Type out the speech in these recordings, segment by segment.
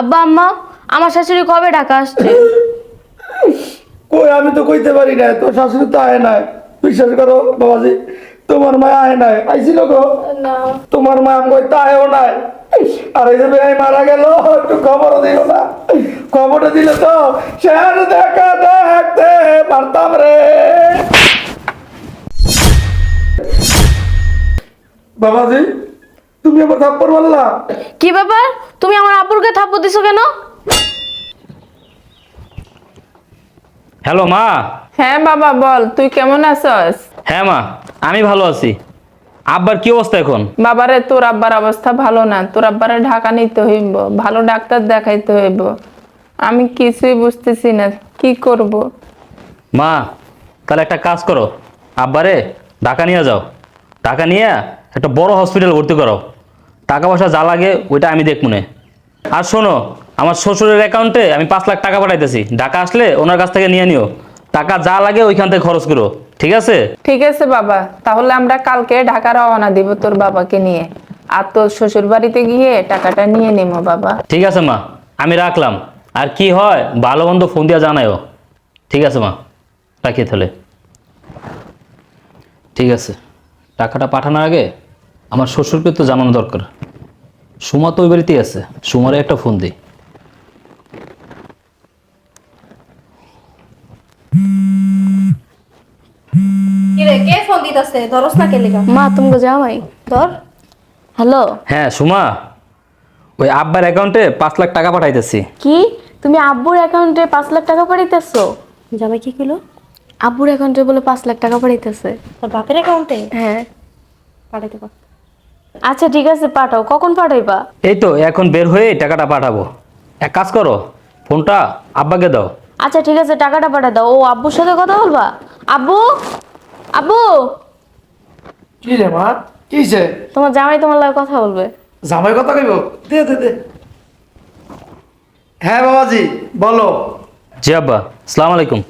আব্বা আম্মা আমার শাশুড়ি কবে ঢাকা আসছে? কই আমি তো কইতে পারি না তোর শাশুড়ি তো আয় নাই। বিশ্বাস করো বাবাজি তোমার মা আয় নাই। আইছিল গো? না। তোমার মা আমি কইতে আয়ও নাই। আর এই যে বেআই মারা গেল একটু খবর দিও না। খবরটা দিলে তো শের দেখা দেখতে পারতাম রে। বাবাজি তুমি আমার থাপ্পড় মারলা। কি ব্যাপার? তুমি আমার আপুরকে থাপ্পড় দিছো কেন? হ্যালো মা। হ্যাঁ বাবা বল তুই কেমন আছস? হ্যাঁ মা আমি ভালো আছি। আব্বার কি অবস্থা এখন? বাবারে তোর আব্বার অবস্থা ভালো না। তোর আব্বারে ঢাকা নিতে হইব ভালো ডাক্তার দেখাইতে হইব। আমি কিছুই বুঝতেছি না কি করব? মা তাহলে একটা কাজ করো। আব্বারে ঢাকা নিয়ে যাও। ঢাকা নিয়ে একটা বড় হসপিটাল ভর্তি করো টাকা পয়সা যা লাগে ওইটা আমি দেখব মনে আর শোনো আমার শ্বশুরের অ্যাকাউন্টে আমি পাঁচ লাখ টাকা পাঠাইতেছি। ঢাকা আসলে ওনার কাছ থেকে নিয়ে নিও। টাকা যা লাগে ওইখান থেকে খরচ করো। ঠিক আছে? ঠিক আছে বাবা। তাহলে আমরা কালকে ঢাকা রওনা দিব তোর বাবাকে নিয়ে। আর তোর শ্বশুর বাড়িতে গিয়ে টাকাটা নিয়ে নেব বাবা। ঠিক আছে মা আমি রাখলাম। আর কি হয় ভালো মন্দ ফোন দিয়া জানাইও ঠিক আছে মা রাখি তাহলে। ঠিক আছে। টাকাটা পাঠানোর আগে আমার শ্বশুরকে তো জানানো দরকার। সুমা তো ওই বাড়িতেই আছে। সুমারে একটা ফোন দিই। কে ফোন দিতেছে? ধরস না কে লিগা? মা তুমি জামাই। ধর। হ্যালো। হ্যাঁ সুমা। ওই আব্বার অ্যাকাউন্টে পাঁচ লাখ টাকা পাঠাইতেছি। কি? তুমি আব্বুর অ্যাকাউন্টে পাঁচ লাখ টাকা পাঠাইতেছো? জামাই কি কইলো? আব্বুর অ্যাকাউন্টে বলে পাঁচ লাখ টাকা পাঠাইতেছে। তোর বাপের অ্যাকাউন্টে? হ্যাঁ। পাঠাইতে পার। আচ্ছা ঠিক আছে পাঠাও। কখন পাঠাইবা? এই তো এখন বের হয়ে টাকাটা পাঠাবো। এক কাজ করো ফোনটা আব্বাকে দাও। আচ্ছা ঠিক আছে টাকাটা পাঠা দাও। ও আব্বুর সাথে কথা বলবা? আব্বু? আব্বু? কি রে মা? কিছে তোমার জামাই তোমার লাগে কথা বলবে। জামাই কথা কইব? দে দে দে। হ্যাঁ বাবাজি বলো। জি আব্বা সালাম আলাইকুম।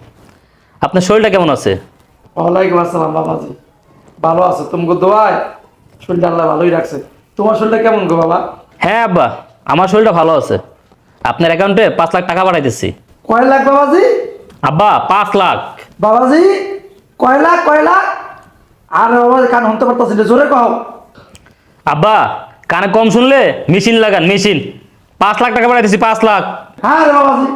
আপনার শরীরটা কেমন আছে? ওয়ালাইকুম আসসালাম বাবাজি। ভালো আছে তুমি দোয়ায়? শরীরটা আল্লাহ ভালোই রাখছে। তোমার শরীরটা কেমন গো বাবা? হ্যাঁ আব্বা আমার শরীরটা ভালো আছে। আপনার অ্যাকাউন্টে পাঁচ লাখ টাকা পাঠাইতেছি। কয় লাখ বাবাজি? আব্বা পাঁচ লাখ। বাবাজি কয় লাখ কয় লাখ? আর বাবাজি কান শুনতে পারতাছি না, জোরে কও। আব্বা কানে কম শুনলে মেশিন লাগান মেশিন। পাঁচ লাখ টাকা পাঠাইতেছি পাঁচ লাখ। হ্যাঁ রে বাবাজি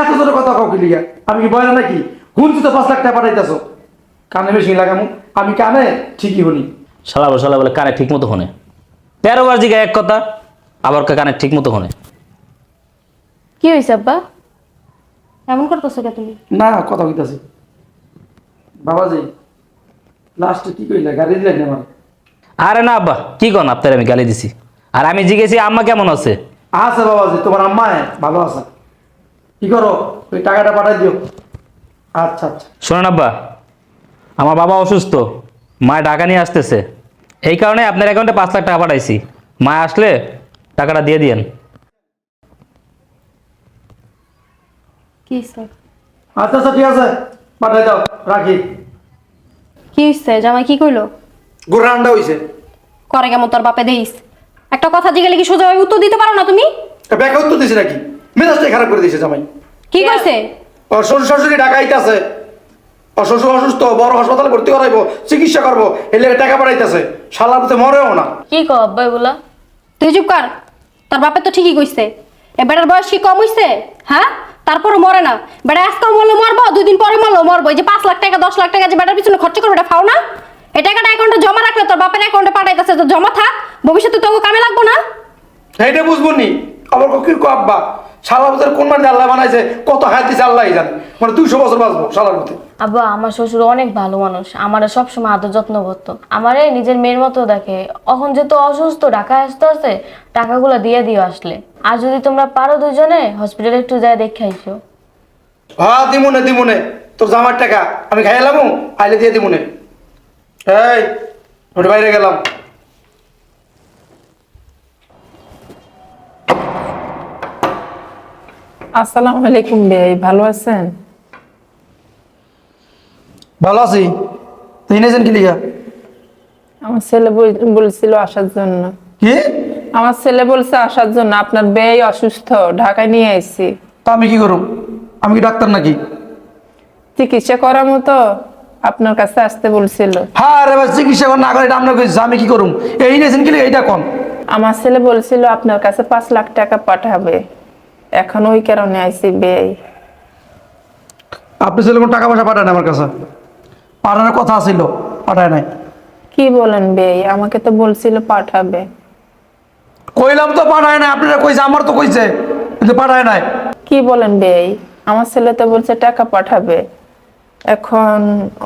এত জোরে কথা কও কি লিগা? আমি কি বয় না নাকি? শুনছি তো পাঁচ লাখ টাকা পাঠাইতেছো। কানে বেশি লাগামু আমি কানে ঠিকই শুনি। শালা বলে শালা বলে কানে ঠিক মতো শোনে তেরো বার জিগা এক কথা আবার কানে ঠিক মতো শোনে কি হয়েছে আব্বা? এমন করতেছো কে তুমি? না কথা কইতাছি। বাবাজি লাস্টে কি কইলা? গাড়ি দিলেন আমার আরে না আব্বা কি কন আপনার আমি গালি দিছি? আর আমি জিজ্ঞেসি আম্মা কেমন আছে? আছে বাবাজি তোমার আম্মা ভালো আছে। কি করো? ওই টাকাটা পাঠাই দিও। আচ্ছা আচ্ছা। শোনেন আব্বা আমার বাবা অসুস্থ। মা টাকা নিয়ে আসতেছে। এই কারণে আপনার অ্যাকাউন্টে পাঁচ লাখ টাকা পাঠাইছি। মা আসলে টাকাটা দিয়ে দিয়েন। কি স্যার আচ্ছা আচ্ছা ঠিক আছে। পাঠাই দাও রাখি। কি হইছে? জামাই কি কইলো? গোড়া আন্ডা হইছে। করে কেমন তোর বাপে দেইস? একটা কথা জিগালে কি সোজা উত্তর দিতে পারো না তুমি? ব্যাখ্যা উত্তর দিছে নাকি? মেজাজটাই খারাপ করে দিয়েছে জামাই। কি কইছে? ওর শ্বশুর শাশুড়ি ডাকাইতেছে ওর শ্বশুর অসুস্থ বড় হাসপাতালে ভর্তি করাইবো চিকিৎসা করব এলে টাকা পাঠাইতেছে। শালার মধ্যে মরেও না। কি কো আব্বা এগুলা? তুই চুপ কর। তার বাপে তো ঠিকই কইছে। এ বেটার বয়স কি কম হইছে? হ্যাঁ? তারপরে মরে না। বেটা আজকাল মরলে মরবো দুই দিন পরে মরলো মরবো। এই যে পাঁচ লাখ টাকা দশ লাখ টাকা যে বেটার পিছনে খরচ করবে এটা ফাও না? এই টাকাটা অ্যাকাউন্টে জমা রাখলে তোর বাপের অ্যাকাউন্টে পাঠাইতেছে তো জমা থাক। ভবিষ্যতে তোকে কামে লাগবো না? এইটা বুঝব নি। আমার কি আব্বা শালার মধ্যে কোন মানে আল্লাহ বানাইছে কত হায়াত দিছে আল্লাহ জানে। মানে দুইশো বছর বাঁচবো শালার মধ্যে আব্বা আমার শ্বশুর অনেক ভালো মানুষ আমারে সবসময় আদর যত্ন করতো। আমারে নিজের মেয়ের মতো দেখে। এখন যেহেতু অসুস্থ ঢাকায় আসতে আসতে টাকাগুলো দিয়ে দিও আসলে। আর যদি তোমরা পারো দুজনে হসপিটালে একটু যায় দেখে আইসো। হ্যাঁ দিমুনে দিমুনে। তোর জামার টাকা আমি খাইলাম আইলে দিয়ে দিমুনে। এই ওটা বাইরে গেলাম। আসসালামু আলাইকুম ভাই ভালো আছেন? ভালো আছি। তুই এনেছেন কি লিগা? আমার ছেলে বলছিল আসার জন্য। কি? আমার ছেলে বলছে আসার জন্য আপনার বেয়ে অসুস্থ ঢাকায় নিয়ে আইছি। তা আমি কি করুম? আমি কি ডাক্তার নাকি? চিকিৎসা করার মতো আপনার কাছে আসতে বলছিল। হ্যাঁ রে ভাই চিকিৎসা না করে আমরা কইছি আমি কি করুম? এই নিয়েছেন কি এইটা কম আমার ছেলে বলছিল আপনার কাছে পাঁচ লাখ টাকা পাঠাবে। এখন ওই কারণে আইছি বেয়ে আপনি ছেলে টাকা পয়সা পাঠায় না আমার কাছে? পাঠানোর কথা ছিল পাঠায় নাই। কি বলেন বেয়ে আমাকে তো বলছিল পাঠাবে। কইলাম তো পাঠায় নাই আপনারা কইছে আমার তো কইছে কিন্তু পাঠায় নাই। কি বলেন বেই আমার ছেলে তো বলছে টাকা পাঠাবে। এখন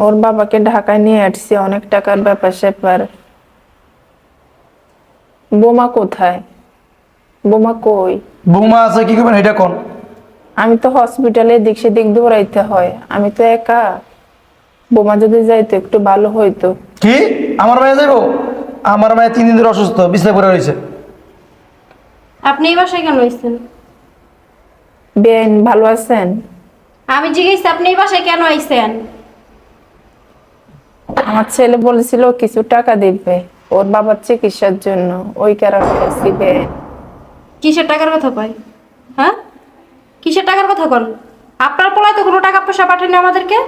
ওর বাবাকে ঢাকায় নিয়ে আসছি অনেক টাকার ব্যাপার স্যাপার। বোমা কোথায়? বোমা কই? বৌমা আছে কি করবেন? এটা কোন? আমি তো হসপিটালে দিক সেদিক দৌড়াইতে হয়। আমি তো একা। বোমা যদি যাইতো একটু ভালো হইতো। কি? আমার মায়ে যাইবো? আমার মায়ে তিন দিন ধরে অসুস্থ বিছনায় পড়ে রয়েছে। আপনি এই বাসায় কেন আইছেন? বেন ভালো আছেন? আমি জিজ্ঞেস আপনি এই বাসায় কেন আইছেন? আমার ছেলে বলেছিল কিছু টাকা দিবে। ওর বাবার চিকিৎসার জন্য। ওই কারণে আইছি বেন কিসের টাকার কথা কয়? হ্যাঁ? কিসের টাকার কথা কন আপনার পোলায় তো কোনো টাকা পয়সা পাঠায়নি আমাদেরকে?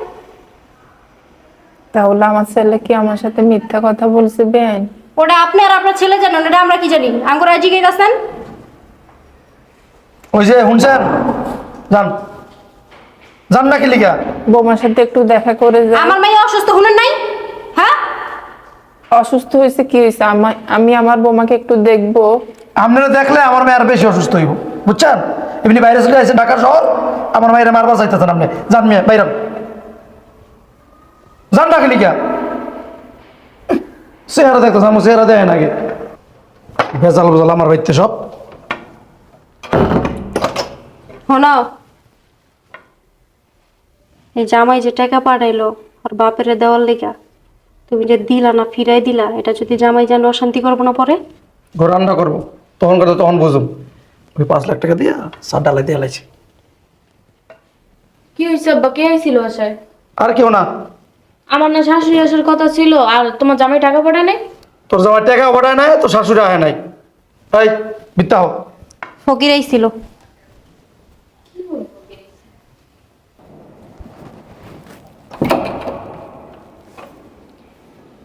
তাহলে আমার ছেলে কি আমার সাথে মিথ্যা কথা বলছে বেন? ওটা আপনি আর আপনার ছেলে জানেন এটা আমরা কি জানি? আঙ্গুরা জিজ্ঞেস আছেন ওই যে শুনছেন যান। যান না কি লিখা বৌমার সাথে একটু দেখা করে যাই। আমার মেয়ে অসুস্থ হুনেন নাই? হ্যাঁ? অসুস্থ হয়েছে কি হয়েছে? আমা- আমি আমার বৌমাকে একটু দেখব। আপনারা দেখলে আমার মেয়ে আর বেশি অসুস্থ হইব। বুঝছেন? এমনি বাইরে চলে আসছে ঢাকার শহর আমার মায়ের মারবার চাইতেছেন আপনি। যান মেয়ে বাইরে যান না কি লিখা চেহারা দেখতেছেন আমার চেহারা দেয় নাকি ভেজাল ভেজাল আমার বাড়িতে সব। শোনো। এই জামাই যে টাকা পাঠাইলো আর বাপের দেওয়ার লেগা তুমি যে দিলা না ফিরাই দিলা এটা যদি জামাই যেন অশান্তি করব না পরে? ঘর রান্না করব। তখন করে তখন বুঝুম। ওই পাঁচ লাখ টাকা দিয়া সার ডালাই দিয়ে লাইছি। কি হয়েছে আব্বা? কে আইছিল আর কেউ না। আমার না শাশুড়ি আসার কথা ছিল আর তোমার জামাই টাকা পাঠায় নাই? তোর জামাই টাকা পাঠায় নাই তোর শাশুড়ি আয় নাই। তাই মিথ্যা হোক ফকির আইছিল।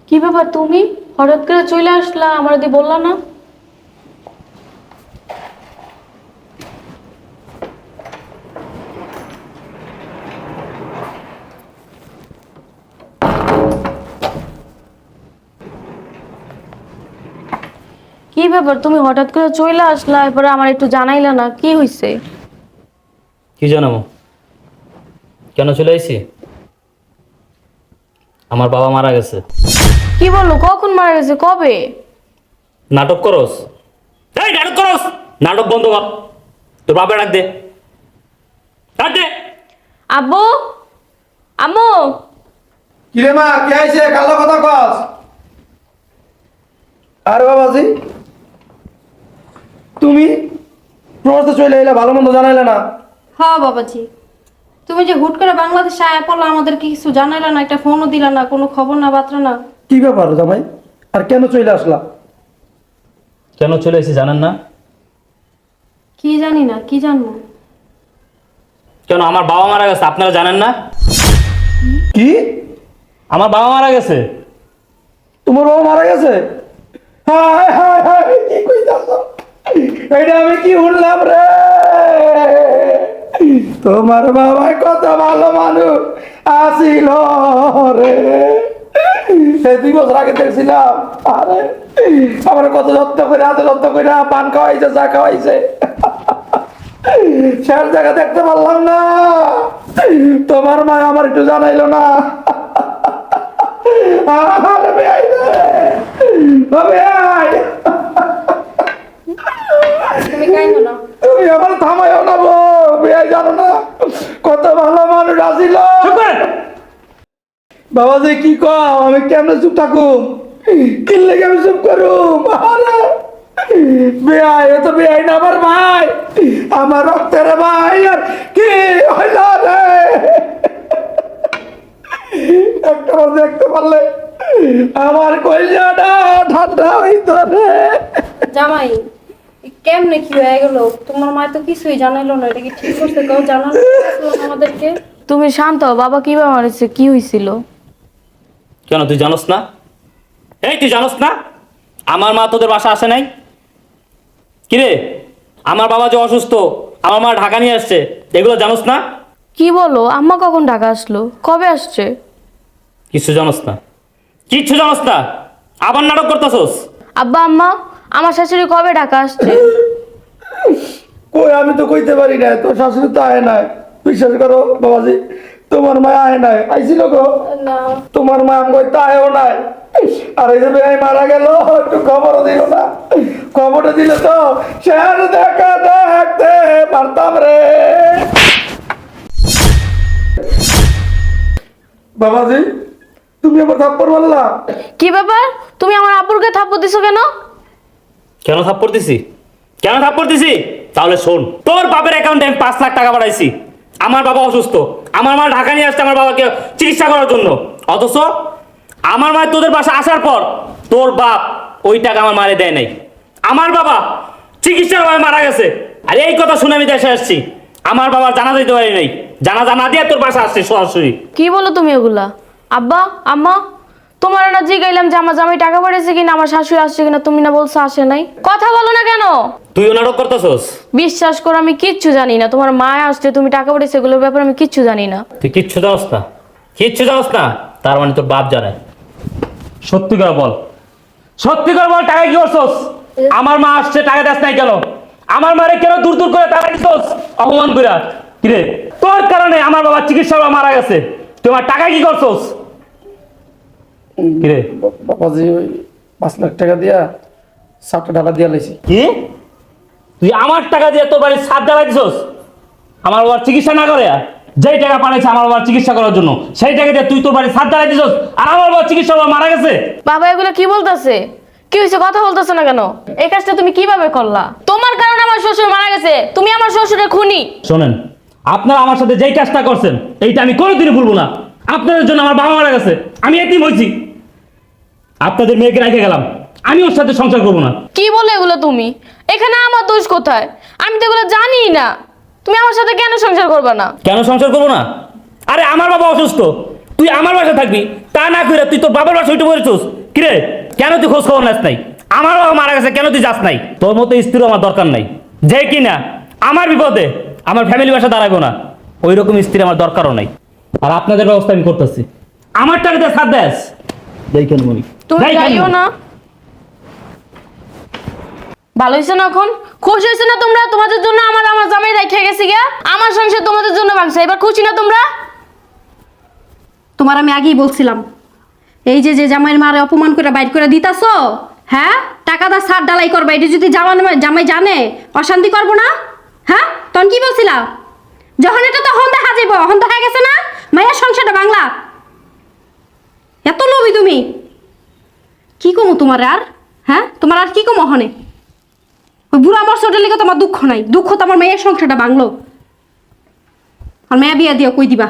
কি ব্যাপার তুমি? হঠাৎ করে চলে আসলা আমার দি বললা না? ব্যাপার? তুমি হঠাৎ করে চলে আসলা এরপরে আমার একটু জানাইলা না কি হয়েছে কি জানাব? কেন চলে আইছি? আমার বাবা মারা গেছে। কি বলল কখন মারা গেছে কবে? নাটক করস। এই নাটক করস! নাটক বন্ধ কর। তোর বাপে ডাক দে। ডাক দে। আব্বু? আম্মু? কিরে মা কে আইছে? কালো কথা কস। আরে বাবাজি। তুমি প্রবাসে চলে এলে ভালো মন্দ জানাইলে না? হ্যাঁ বাবাজি। তুমি যে হুট করে বাংলাদেশে আয়া পড়ল আমাদেরকে কিছু জানাইলা না একটা ফোনও দিলা না কোনো খবর না বার্তা না? কি ব্যাপার জামাই? আর কেন চলে আসলা? কেন চলে এসেছি জানেন না? কি জানি না কি জানব? কেন আমার বাবা মারা গেছে আপনারা জানেন না? কি? আমার বাবা মারা গেছে। তোমার বাবা মারা গেছে? হায় হায় হায় কি কইতাছ? এটা আমি কি রে? তোমার বাবা কত ভালো মানুষ আসিল রে। দুই বছর আগে দেখছিলাম, আরে, আমার কত যত্ন করে হাতে যত্ন করে পান খাওয়াইছে, চা খাওয়াইছে। শেষ জায়গা দেখতে পারলাম না। তোমার মা আমার একটু জানাইলো না। আরে রে ও বেআই তুমি আমার থামাইও না বউ বেআই জানো না। কত ভালো মানুষ আসিল। বাবা যে কি কও? আমি কেমনে চুপ থাকুম? কি লেগে চুপ করুম? আরে তো বেআই না আমার ভাই। আমার রক্তের ভাই আর কি হইল রে? একটা দেখতে পারলে আমার কইলাটা ঠান্ডা হইতো রে। জামাই কেমনে কি হয়ে গেল? তোমার মা তো কিছুই জানাইলো না এটা কি ঠিক করতে কেউ জানালো আমাদেরকে? তুমি শান্ত হও, বাবা কীভাবে মারিছে কি হয়েছিল? কেন তুই জানোস না? এই তুই জানোস না? আমার মা তোদের বাসা আসে নাই? কিরে আমার বাবা যে অসুস্থ আমার মা ঢাকা নিয়ে আসছে এগুলো জানোস না? কি বলো? আম্মা কখন ঢাকা আসলো? কবে আসছে? কিছু জানোস না। কিচ্ছু জানোস না? আবার নাটক করতেছস? আব্বা আম্মা? আমার শাশুড়ি কবে ঢাকা আসছে? কই আমি তো কইতে পারি না তোর শাশুড়ি তো আয় নাই। বিশ্বাস করো বাবাজি তোমার মা আয় নাই। আইছিল গো। না। তোমার মা আমি কই আয়ও নাই। আর এই যে বেআই মারা গেল একটু খবরও দিল না। খবরটা দিলে তো শের দেখা দেখতে পারতাম রে। বাবাজি তুমি আমার থাপ্পড় মারলা? কি ব্যাপার? তুমি আমার আপুরকে থাপ্পড় দিছো কেন? কেন থাপ্পড় দিছি? কেন থাপ্পড় দিছি? তাহলে শোন, তোর বাপের অ্যাকাউন্টে আমি পাঁচ লাখ টাকা পাঠাইছি। আমার বাবা অসুস্থ। আমার মা ঢাকা নিয়ে আসছে আমার বাবাকে চিকিৎসা করার জন্য। অথচ আমার মা তোদের বাসা আসার পর তোর বাপ ওই টাকা আমার মারে দেয় নাই। আমার বাবা চিকিৎসার ভাবে মারা গেছে। আর এই কথা শুনে আমি দেশে আসছি। আমার বাবার জানা দিতে পারি নাই। জানা জানা দিয়ে তোর বাসা আসছে সরাসরি। কি বলো তুমি ওগুলা? আব্বা, আম্মা তোমার না জিগাইলাম যে আমার জামাই টাকা পাঠিয়েছে কিনা আমার শাশুড়ি আসছে কিনা তুমি না বলছো আসে নাই? কথা বলো না কেন? তুইও নাটক করতেছস? বিশ্বাস করো আমি কিচ্ছু জানি না। তোমার মা আসছে তুমি টাকা পাঠিয়েছে এগুলোর ব্যাপারে আমি কিচ্ছু জানি না। তুই কিচ্ছু জানোস না? কিচ্ছু জানোস না? তার মানে তোর বাপ জানে। সত্যি করে বল। সত্যি করে বল টাকা কি করছস? আমার মা আসছে টাকা দেস নাই কেন? আমার মারে কেন দূর দূর করে টাকা দিছস? অপমান করে কিরে? তোর কারণে আমার বাবা চিকিৎসা করে মারা গেছে। তোমার টাকা কি করছস? কিরে? বাবাজি ওই পাঁচ লাখ টাকা দিয়া সাতটা ঢালা দিয়া লাইছি। কি? তুই আমার টাকা দিয়ে তোর বাড়ির দিছস? আমার বাবার চিকিৎসা না করে? যেই টাকা পাঠাইছে আমার বাবার চিকিৎসা করার জন্য সেই টাকা দিয়ে তুই তোর বাড়ির দিছস? আর আমার বাবার চিকিৎসা করে মারা গেছে? বাবা এগুলো কি বলতেছে? কি হয়েছে কথা বলতেছে না কেন? এই কাজটা তুমি কীভাবে করলা? তোমার কারণে আমার শ্বশুর মারা গেছে। তুমি আমার শ্বশুরের খুনি। শোনেন আপনারা আমার সাথে যেই কাজটা করছেন এইটা আমি কোনোদিনই ভুলবো না। আপনাদের জন্য আমার বাবা মারা গেছে। আমি এতিম হয়েছি। আপনাদের মেয়েকে রেখে গেলাম। আমি ওর সাথে সংসার করব না। কি বলে এগুলো তুমি? এখানে আমার দোষ কোথায়? আমি তো এগুলো জানি না। তুমি আমার সাথে কেন সংসার করবে না? কেন সংসার করব না? আরে আমার বাবা অসুস্থ। তুই আমার বাসায় থাকবি। তা না করে তুই তোর বাবার বাসা উঠে পড়েছিস? কিরে কেন তুই খোঁজ খবর নাস নাই? আমার বাবা মারা গেছে কেন তুই যাস নাই? তোর মতো স্ত্রী আমার দরকার নাই। যে কি না আমার বিপদে আমার ফ্যামিলি বাসা দাঁড়াবো না। ওই রকম স্ত্রী আমার দরকারও নাই। আর আপনাদের ব্যবস্থা আমি করতেছি। আমার টাকাতে সাথ দেস। দেখেন মনি? তুমি যাইও না। ভালো হয়েছে না এখন? খুশি হয়েছে না তোমরা? তোমাদের জন্য আমার আমার জামাই রেখে গেছি গিয়া। আমার সংসার তোমাদের জন্য ভাঙছে। এবার খুশি না তোমরা? তোমার আমি আগেই বলছিলাম। এই যে যে জামাইয়ের মারে অপমান করে বাইর করে দিতাছো হ্যাঁ? টাকা দা সার ডালাই করবে। এটা যদি জামাই জামাই জানে অশান্তি করব না? হ্যাঁ? তখন কি বলছিলা? যখন এটা তো হন দেখা যাইব হন দেখা গেছে না? মায়ের সংসারটা বাংলা। এত লোভী তুমি। কি কমো তোমার আর? হ্যাঁ? তোমার আর কি কমো হনে ওই বুড়া মরসটার লেগে তোমার দুঃখ নাই। দুঃখ তো আমার মেয়ের সংসারটা বাংলো। আর মেয়া বিয়া দিয়া কই দিবা?